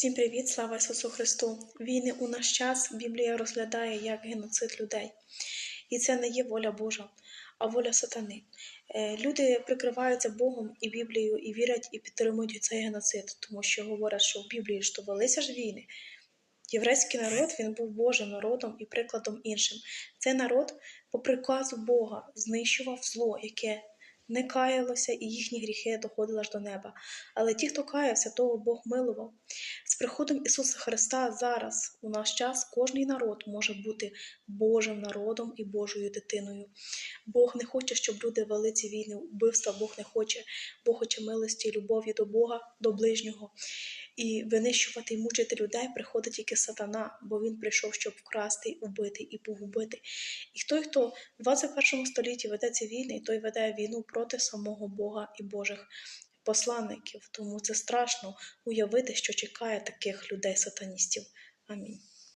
Всім привіт, слава Ісусу Христу! Війни у наш час Біблія розглядає як геноцид людей. І це не є воля Божа, а воля сатани. Е, Люди прикриваються Богом і Біблією і вірять і підтримують цей геноцид, тому що говорять, що в Біблії ж то велися ж війни. Єврейський народ він був Божим народом і прикладом іншим. Цей народ по приказу Бога знищував зло, яке не каялося, і їхні гріхи доходили аж до неба. Але ті, хто каявся, того Бог милував. З приходом Ісуса Христа зараз, у наш час, кожний народ може бути Божим народом і Божою дитиною. Бог не хоче, щоб люди вели ці війни, вбивства Бог не хоче. Бог хоче милості любові до Бога, до ближнього. І винищувати і мучити людей приходить тільки сатана, бо він прийшов, щоб вкрасти, убити і погубити. І той, хто в 21 столітті веде ці війни, той веде війну проти самого Бога і Божих посланників. Тому це страшно уявити, що чекає таких людей сатаністів. Амінь.